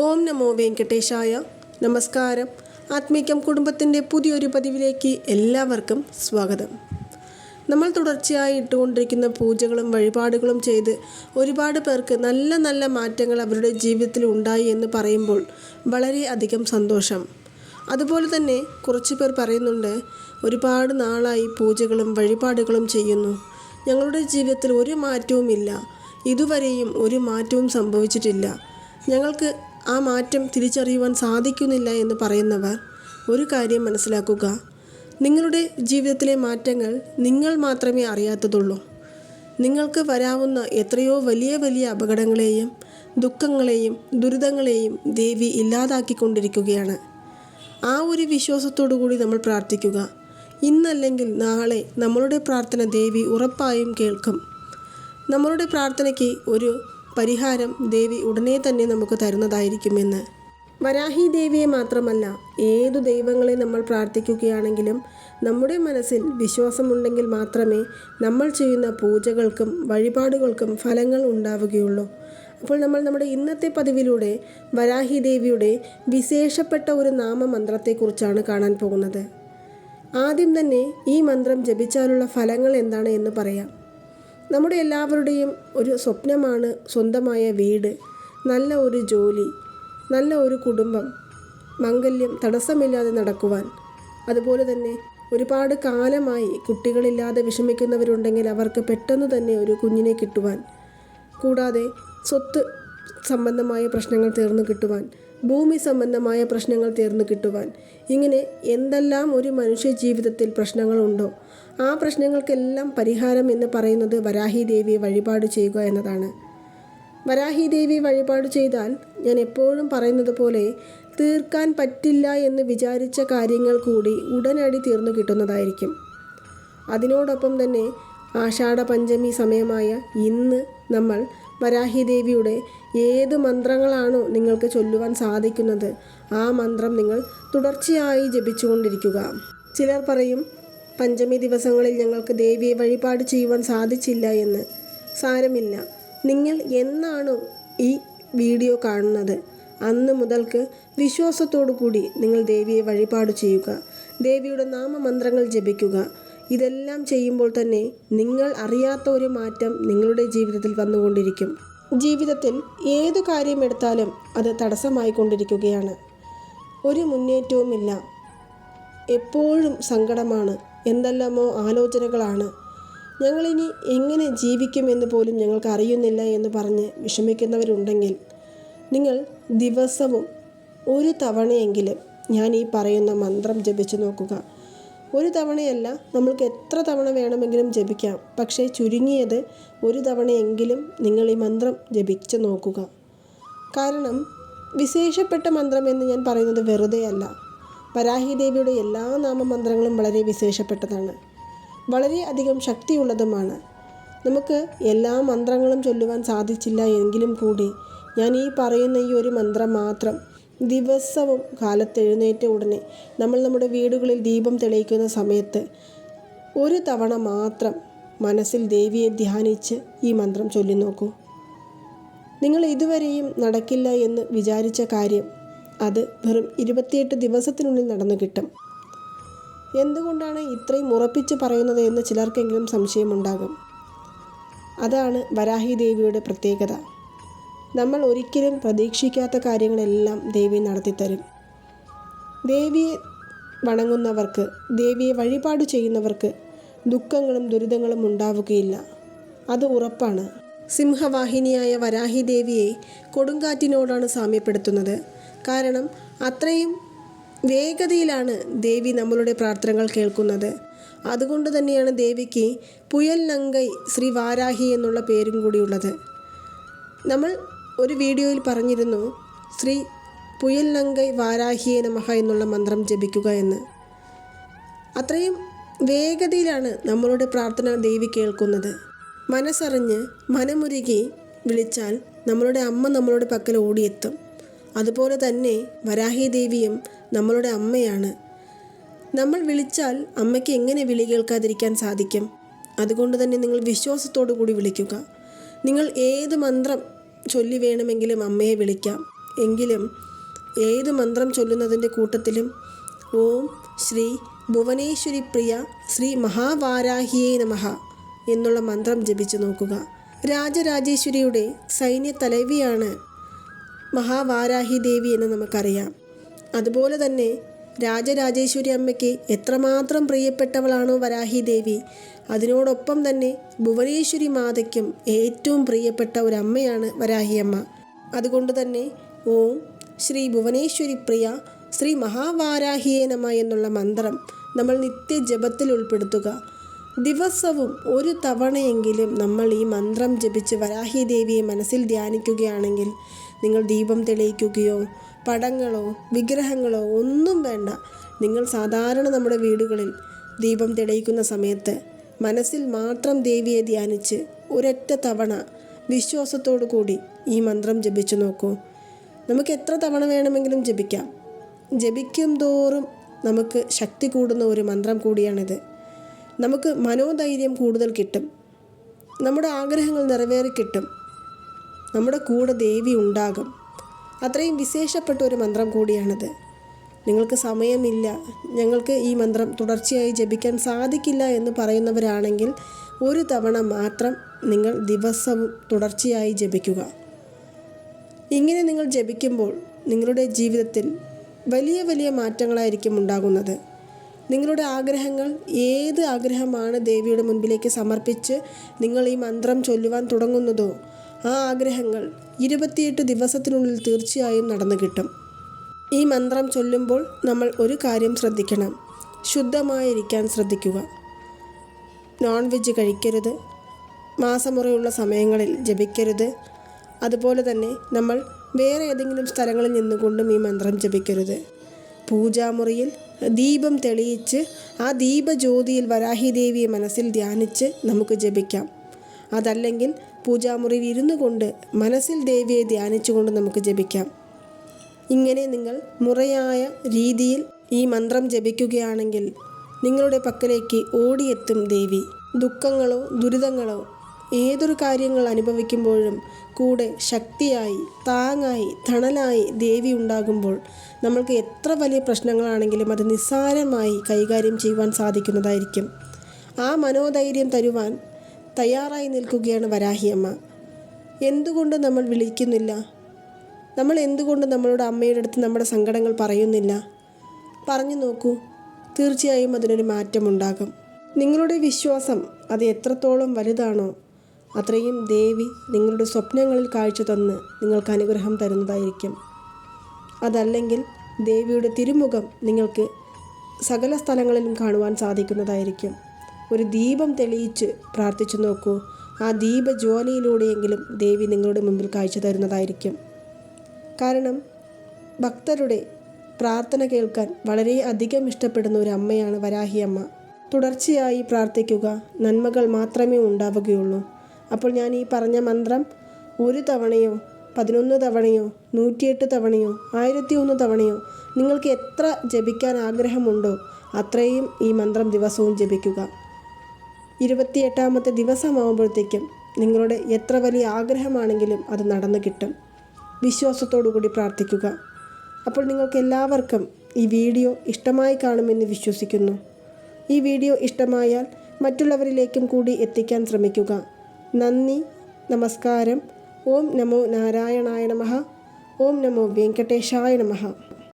ഓം നമോ വെങ്കടേശായ. നമസ്കാരം. ആത്മീകം കുടുംബത്തിന്റെ പുതിയൊരു പതിവിലേക്ക് എല്ലാവർക്കും സ്വാഗതം. നമ്മൾ തുടർച്ചയായി ഇട്ടുകൊണ്ടിരിക്കുന്ന പൂജകളും വഴിപാടുകളും ചെയ്ത് ഒരുപാട് പേർക്ക് നല്ല നല്ല മാറ്റങ്ങൾ അവരുടെ ജീവിതത്തിൽ ഉണ്ടായി എന്ന് പറയുമ്പോൾ വളരെ അധികം സന്തോഷം. അതുപോലെ തന്നെ കുറച്ച് പേർ പറയുന്നുണ്ട് ഒരുപാട് നാളായി പൂജകളും വഴിപാടുകളും ചെയ്യുന്നു. ഞങ്ങളുടെ ജീവിതത്തിൽ ഒരു മാറ്റവുമില്ല. ഇതുവരെയും ഒരു മാറ്റവും സംഭവിച്ചിട്ടില്ല. ഞങ്ങൾക്ക് ആ മാറ്റം തിരിച്ചറിയുവാൻ സാധിക്കുന്നില്ല എന്ന് പറയുന്നവർ ഒരു കാര്യം മനസ്സിലാക്കുക. നിങ്ങളുടെ ജീവിതത്തിലെ മാറ്റങ്ങൾ നിങ്ങൾ മാത്രമേ അറിയാത്തതുള്ളൂ. നിങ്ങൾക്ക് വരാവുന്ന എത്രയോ വലിയ വലിയ അപകടങ്ങളെയും ദുഃഖങ്ങളെയും ദുരിതങ്ങളെയും ദേവി ഇല്ലാതാക്കിക്കൊണ്ടിരിക്കുകയാണ്. ആ ഒരു വിശ്വാസത്തോടു കൂടി നമ്മൾ പ്രാർത്ഥിക്കുക. ഇന്നല്ലെങ്കിൽ നാളെ നമ്മളുടെ പ്രാർത്ഥന ദേവി ഉറപ്പായും കേൾക്കും. നമ്മളുടെ പ്രാർത്ഥനയ്ക്ക് ഒരു പരിഹാരം ദേവി ഉടനെ തന്നെ നമുക്ക് തരുന്നതായിരിക്കുമെന്ന്. വരാഹി ദേവിയെ മാത്രമല്ല ഏതു ദൈവങ്ങളെ നമ്മൾ പ്രാർത്ഥിക്കുകയാണെങ്കിലും നമ്മുടെ മനസ്സിൽ വിശ്വാസമുണ്ടെങ്കിൽ മാത്രമേ നമ്മൾ ചെയ്യുന്ന പൂജകൾക്കും വഴിപാടുകൾക്കും ഫലങ്ങൾ ഉണ്ടാവുകയുള്ളൂ. അപ്പോൾ നമ്മൾ നമ്മുടെ ഇന്നത്തെ പതിവിലൂടെ വരാഹി ദേവിയുടെ വിശേഷപ്പെട്ട ഒരു നാമമന്ത്രത്തെക്കുറിച്ചാണ് കാണാൻ പോകുന്നത്. ആദ്യം തന്നെ ഈ മന്ത്രം ജപിച്ചാലുള്ള ഫലങ്ങൾ എന്താണ് എന്ന് പറയാം. നമ്മുടെ എല്ലാവരുടെയും ഒരു സ്വപ്നമാണ് സ്വന്തമായ വീട് നല്ല ഒരു ജോലി നല്ല ഒരു കുടുംബം മംഗല്യം തടസ്സമില്ലാതെ നടക്കുവാൻ. അതുപോലെ തന്നെ ഒരുപാട് കാലമായി കുട്ടികളില്ലാതെ വിഷമിക്കുന്നവരുണ്ടെങ്കിൽ അവർക്ക് പെട്ടെന്ന് തന്നെ ഒരു കുഞ്ഞിനെ കിട്ടുവാൻ. കൂടാതെ സ്വത്ത് സംബന്ധമായ പ്രശ്നങ്ങൾ തീർന്നു കിട്ടുവാൻ. ഭൂമി സംബന്ധമായ പ്രശ്നങ്ങൾ തീർന്നു കിട്ടുവാൻ. ഇങ്ങനെ എന്തെല്ലാം ഒരു മനുഷ്യ ജീവിതത്തിൽ പ്രശ്നങ്ങളുണ്ടോ ആ പ്രശ്നങ്ങൾക്കെല്ലാം പരിഹാരം എന്ന് പറയുന്നത് വരാഹി ദേവിയെ വഴിപാട് ചെയ്യുക എന്നതാണ്. വരാഹി ദേവി വഴിപാട് ചെയ്താൽ ഞാൻ എപ്പോഴും പറയുന്നത് പോലെ തീർക്കാൻ പറ്റില്ല എന്ന് വിചാരിച്ച കാര്യങ്ങൾ കൂടി ഉടനടി തീർന്നു കിട്ടുന്നതായിരിക്കും. അതിനോടൊപ്പം തന്നെ ആഷാഢ പഞ്ചമി സമയമായ ഇന്ന് നമ്മൾ വരാഹി ദേവിയുടെ ഏത് മന്ത്രങ്ങളാണോ നിങ്ങൾക്ക് ചൊല്ലുവാൻ സാധിക്കുന്നത് ആ മന്ത്രം നിങ്ങൾ തുടർച്ചയായി ജപിച്ചുകൊണ്ടിരിക്കുക. ചിലർ പറയും പഞ്ചമി ദിവസങ്ങളിൽ ഞങ്ങൾക്ക് ദേവിയെ വഴിപാട് ചെയ്യുവാൻ സാധിച്ചില്ല എന്ന്. സാരമില്ല. നിങ്ങൾ എന്നാണോ ഈ വീഡിയോ കാണുന്നത് അന്ന് മുതൽക്ക് വിശ്വാസത്തോടു കൂടി നിങ്ങൾ ദേവിയെ വഴിപാട് ചെയ്യുക. ദേവിയുടെ നാമമന്ത്രങ്ങൾ ജപിക്കുക. ഇതെല്ലാം ചെയ്യുമ്പോൾ തന്നെ നിങ്ങൾ അറിയാത്ത ഒരു മാറ്റം നിങ്ങളുടെ ജീവിതത്തിൽ വന്നുകൊണ്ടിരിക്കും. ജീവിതത്തിൽ ഏതു കാര്യം എടുത്താലും അത് തടസ്സമായിക്കൊണ്ടിരിക്കുകയാണ് ഒരു മുന്നേറ്റവുമില്ല. എപ്പോഴും സങ്കടമാണ്. എന്തെല്ലാമോ ആലോചനകളാണ്. ഞങ്ങളിനി എങ്ങനെ ജീവിക്കുമെന്ന് പോലും ഞങ്ങൾക്ക് അറിയുന്നില്ല എന്ന് പറഞ്ഞ് വിഷമിക്കുന്നവരുണ്ടെങ്കിൽ നിങ്ങൾ ദിവസവും ഒരു തവണയെങ്കിലും ഞാൻ ഈ പറയുന്ന മന്ത്രം ജപിച്ചു നോക്കുക. ഒരു തവണയല്ല നമ്മൾക്ക് എത്ര തവണ വേണമെങ്കിലും ജപിക്കാം. പക്ഷേ ചുരുങ്ങിയത് ഒരു തവണയെങ്കിലും നിങ്ങൾ ഈ മന്ത്രം ജപിച്ച് നോക്കുക. കാരണം വിശേഷപ്പെട്ട മന്ത്രം എന്ന് ഞാൻ പറയുന്നത് വെറുതെ അല്ല. ദേവിയുടെ എല്ലാ നാമമന്ത്രങ്ങളും വളരെ വിശേഷപ്പെട്ടതാണ്. വളരെ അധികം ശക്തിയുള്ളതുമാണ്. നമുക്ക് എല്ലാ മന്ത്രങ്ങളും ചൊല്ലുവാൻ സാധിച്ചില്ല എങ്കിലും കൂടി ഞാൻ ഈ പറയുന്ന ഈ ഒരു മന്ത്രം മാത്രം ദിവസവും കാലത്തെഴുന്നേറ്റ ഉടനെ നമ്മൾ നമ്മുടെ വീടുകളിൽ ദീപം തെളിയിക്കുന്ന സമയത്ത് ഒരു തവണ മാത്രം മനസ്സിൽ ദേവിയെ ധ്യാനിച്ച് ഈ മന്ത്രം ചൊല്ലി നോക്കൂ. നിങ്ങൾ ഇതുവരെയും നടക്കില്ല എന്ന് വിചാരിച്ച കാര്യം അത് വെറും ഇരുപത്തിയെട്ട് ദിവസത്തിനുള്ളിൽ നടന്നു കിട്ടും. എന്തുകൊണ്ടാണ് ഇത്രയും ഉറപ്പിച്ച് പറയുന്നത് എന്ന് ചിലർക്കെങ്കിലും സംശയമുണ്ടാകും. അതാണ് വരാഹി ദേവിയുടെ പ്രത്യേകത. നമ്മൾ ഒരിക്കലും പ്രതീക്ഷിക്കാത്ത കാര്യങ്ങളെല്ലാം ദേവി നടത്തിത്തരും. ദേവിയെ വണങ്ങുന്നവർക്ക് ദേവിയെ വഴിപാട് ചെയ്യുന്നവർക്ക് ദുഃഖങ്ങളും ദുരിതങ്ങളും ഉണ്ടാവുകയില്ല. അത് ഉറപ്പാണ്. സിംഹവാഹിനിയായ വരാഹി ദേവിയെ കൊടുങ്കാറ്റിനോടാണ് സാമ്യപ്പെടുത്തുന്നത്. കാരണം അത്രയും വേഗതയിലാണ് ദേവി നമ്മളുടെ പ്രാർത്ഥനകൾ കേൾക്കുന്നത്. അതുകൊണ്ട് തന്നെയാണ് ദേവിക്ക് പുയൽ നങ്കൈ ശ്രീ വാരാഹി എന്നുള്ള പേരും കൂടിയുള്ളത് നമ്മൾ ഒരു വീഡിയോയിൽ പറഞ്ഞിരുന്നു ശ്രീ പുയൽ നങ്കൈ വാരാഹിയെ നമഹ എന്നുള്ള മന്ത്രം ജപിക്കുക എന്ന്. അത്രയും വേഗതയിലാണ് നമ്മളുടെ പ്രാർത്ഥന ദേവി കേൾക്കുന്നത്. മനസ്സറിഞ്ഞ് മനമുരുകി വിളിച്ചാൽ നമ്മളുടെ അമ്മ നമ്മളുടെ പക്കൽ ഓടിയെത്തും. അതുപോലെ തന്നെ വരാഹി ദേവിയും നമ്മളുടെ അമ്മയാണ്. നമ്മൾ വിളിച്ചാൽ അമ്മയ്ക്ക് എങ്ങനെ വിളി കേൾക്കാതിരിക്കാൻ സാധിക്കും? അതുകൊണ്ട് തന്നെ നിങ്ങൾ വിശ്വാസത്തോടു കൂടി വിളിക്കുക. നിങ്ങൾ ഏത് മന്ത്രം ചൊല്ലി വേണമെങ്കിലും അമ്മയെ വിളിക്കാം. എങ്കിലും ഏത് മന്ത്രം ചൊല്ലുന്നതിന്റെ കൂട്ടത്തിലും ഓം ശ്രീ ഭുവനേശ്വരി പ്രിയ ശ്രീ മഹാവാരാഹിയേ നമഃ എന്നുള്ള മന്ത്രം ജപിച്ചു നോക്കുക. രാജരാജേശ്വരിയുടെ സൈന്യ തലവിയാണ് മഹാവാരാഹി ദേവി എന്ന് നമുക്കറിയാം. അതുപോലെ തന്നെ രാജരാജേശ്വരി അമ്മയ്ക്ക് എത്രമാത്രം പ്രിയപ്പെട്ടവളാണോ വരാഹി ദേവി അതിനോടൊപ്പം തന്നെ ഭുവനേശ്വരി മാതയ്ക്കും ഏറ്റവും പ്രിയപ്പെട്ട ഒരു അമ്മയാണ് വരാഹി അമ്മ അതുകൊണ്ട് തന്നെ ഓം ശ്രീ ഭുവനേശ്വരി പ്രിയ ശ്രീ മഹാവാരാഹിയേ നമ എന്നുള്ള മന്ത്രം നമ്മൾ നിത്യ ജപത്തിൽ ഉൾപ്പെടുത്തുക. ദിവസവും ഒരു തവണയെങ്കിലും നമ്മൾ ഈ മന്ത്രം ജപിച്ച് വരാഹി ദേവിയെ മനസ്സിൽ ധ്യാനിക്കുകയാണെങ്കിൽ നിങ്ങൾ ദീപം തെളിയിക്കുകയോ പടങ്ങളോ വിഗ്രഹങ്ങളോ ഒന്നും വേണ്ട. നിങ്ങൾ സാധാരണ നമ്മുടെ വീടുകളിൽ ദീപം തെളിയിക്കുന്ന സമയത്ത് മനസ്സിൽ മാത്രം ദേവിയെ ധ്യാനിച്ച് ഒരൊറ്റ തവണ വിശ്വാസത്തോടു കൂടി ഈ മന്ത്രം ജപിച്ചു നോക്കൂ. നമുക്ക് എത്ര തവണ വേണമെങ്കിലും ജപിക്കാം. ജപിക്കും തോറും നമുക്ക് ശക്തി കൂടുന്ന ഒരു മന്ത്രം കൂടിയാണിത്. നമുക്ക് മനോധൈര്യം കൂടുതൽ കിട്ടും. നമ്മുടെ ആഗ്രഹങ്ങൾ നിറവേറി കിട്ടും. നമ്മുടെ കൂടെ ദേവി ഉണ്ടാകും. അത്രയും വിശേഷപ്പെട്ട ഒരു മന്ത്രം കൂടിയാണിത്. നിങ്ങൾക്ക് സമയമില്ല. ഞങ്ങൾക്ക് ഈ മന്ത്രം തുടർച്ചയായി ജപിക്കാൻ സാധിക്കില്ല എന്ന് പറയുന്നവരാണെങ്കിൽ ഒരു തവണ മാത്രം നിങ്ങൾ ദിവസവും തുടർച്ചയായി ജപിക്കുക. ഇങ്ങനെ നിങ്ങൾ ജപിക്കുമ്പോൾ നിങ്ങളുടെ ജീവിതത്തിൽ വലിയ വലിയ മാറ്റങ്ങളായിരിക്കും ഉണ്ടാകുന്നത്. നിങ്ങളുടെ ആഗ്രഹങ്ങൾ ഏത് ആഗ്രഹമാണ് ദേവിയുടെ മുൻപിലേക്ക് സമർപ്പിച്ച് നിങ്ങൾ ഈ മന്ത്രം ചൊല്ലുവാൻ തുടങ്ങുന്നതോ ആ ആഗ്രഹങ്ങൾ ഇരുപത്തിയെട്ട് ദിവസത്തിനുള്ളിൽ തീർച്ചയായും നടന്നു കിട്ടും. ഈ മന്ത്രം ചൊല്ലുമ്പോൾ നമ്മൾ ഒരു കാര്യം ശ്രദ്ധിക്കണം. ശുദ്ധമായിരിക്കാൻ ശ്രദ്ധിക്കുക. നോൺ വെജ് കഴിക്കരുത്. മാസമുറയുള്ള സമയങ്ങളിൽ ജപിക്കരുത്. അതുപോലെ തന്നെ നമ്മൾ വേറെ ഏതെങ്കിലും സ്ഥലങ്ങളിൽ നിന്നുകൊണ്ടും ഈ മന്ത്രം ജപിക്കരുത്. പൂജാമുറിയിൽ ദീപം തെളിയിച്ച് ആ ദീപജ്യോതിയിൽ വരാഹി ദേവിയെ മനസ്സിൽ ധ്യാനിച്ച് നമുക്ക് ജപിക്കാം. അതല്ലെങ്കിൽ പൂജാമുറിയിൽ ഇരുന്നു കൊണ്ട് മനസ്സിൽ ദേവിയെ ധ്യാനിച്ചുകൊണ്ട് നമുക്ക് ജപിക്കാം. ഇങ്ങനെ നിങ്ങൾ മുറയായ രീതിയിൽ ഈ മന്ത്രം ജപിക്കുകയാണെങ്കിൽ നിങ്ങളുടെ പക്കലേക്ക് ഓടിയെത്തും ദേവി. ദുഃഖങ്ങളോ ദുരിതങ്ങളോ ഏതൊരു കാര്യങ്ങൾ അനുഭവിക്കുമ്പോഴും കൂടെ ശക്തിയായി താങ്ങായി തണലായി ദേവി ഉണ്ടാകുമ്പോൾ നമ്മൾക്ക് എത്ര വലിയ പ്രശ്നങ്ങളാണെങ്കിലും അത് നിസ്സാരമായി കൈകാര്യം ചെയ്യുവാൻ സാധിക്കുന്നതായിരിക്കും. ആ മനോധൈര്യം തരുവാൻ തയ്യാറായി നിൽക്കുകയാണ് വരാഹിയമ്മ എന്തുകൊണ്ട് നമ്മൾ വിളിക്കുന്നില്ല? നമ്മൾ എന്തുകൊണ്ട് നമ്മളുടെ അമ്മയുടെ അടുത്ത് നമ്മുടെ സങ്കടങ്ങൾ പറയുന്നില്ല? പറഞ്ഞു നോക്കൂ. തീർച്ചയായും അതിനൊരു മാറ്റമുണ്ടാകും. നിങ്ങളുടെ വിശ്വാസം അത് എത്രത്തോളം വലുതാണോ അത്രയും ദേവി നിങ്ങളുടെ സ്വപ്നങ്ങളിൽ കാഴ്ച തന്ന് നിങ്ങൾക്ക് അനുഗ്രഹം തരുന്നതായിരിക്കും. അതല്ലെങ്കിൽ ദേവിയുടെ തിരുമുഖം നിങ്ങൾക്ക് സകല സ്ഥലങ്ങളിലും കാണുവാൻ സാധിക്കുന്നതായിരിക്കും. ഒരു ദീപം തെളിയിച്ച് പ്രാർത്ഥിച്ചു നോക്കൂ. ആ ദീപജ്വാലയിലൂടെയെങ്കിലും ദേവി നിങ്ങളുടെ മുമ്പിൽ കാഴ്ച തരുന്നതായിരിക്കും. കാരണം ഭക്തരുടെ പ്രാർത്ഥന കേൾക്കാൻ വളരെ അധികം ഇഷ്ടപ്പെടുന്ന ഒരു അമ്മയാണ് വരാഹി അമ്മ. തുടർച്ചയായി പ്രാർത്ഥിക്കുക നന്മകൾ മാത്രമേ ഉണ്ടാവുകയുള്ളൂ. അപ്പോൾ ഞാൻ ഈ പറഞ്ഞ മന്ത്രം ഒരു തവണയോ പതിനൊന്ന് തവണയോ നൂറ്റിയെട്ട് തവണയോ ആയിരത്തി ഒന്ന് തവണയോ നിങ്ങൾക്ക് എത്ര ജപിക്കാൻ ആഗ്രഹമുണ്ടോ അത്രയും ഈ മന്ത്രം ദിവസവും ജപിക്കുക. ഇരുപത്തിയെട്ടാമത്തെ ദിവസമാകുമ്പോഴത്തേക്കും നിങ്ങളുടെ എത്ര വലിയ ആഗ്രഹമാണെങ്കിലും അത് നടന്നു കിട്ടും. കൂടി പ്രാർത്ഥിക്കുക. അപ്പോൾ നിങ്ങൾക്ക് എല്ലാവർക്കും ഈ വീഡിയോ ഇഷ്ടമായി കാണുമെന്ന് വിശ്വസിക്കുന്നു. ഈ വീഡിയോ ഇഷ്ടമായാൽ മറ്റുള്ളവരിലേക്കും കൂടി എത്തിക്കാൻ ശ്രമിക്കുക. നന്ദി നമസ്കാരം. ഓം നമോ നാരായണായ നമഃ. ഓം നമോ വെങ്കടേശായ നമഃ.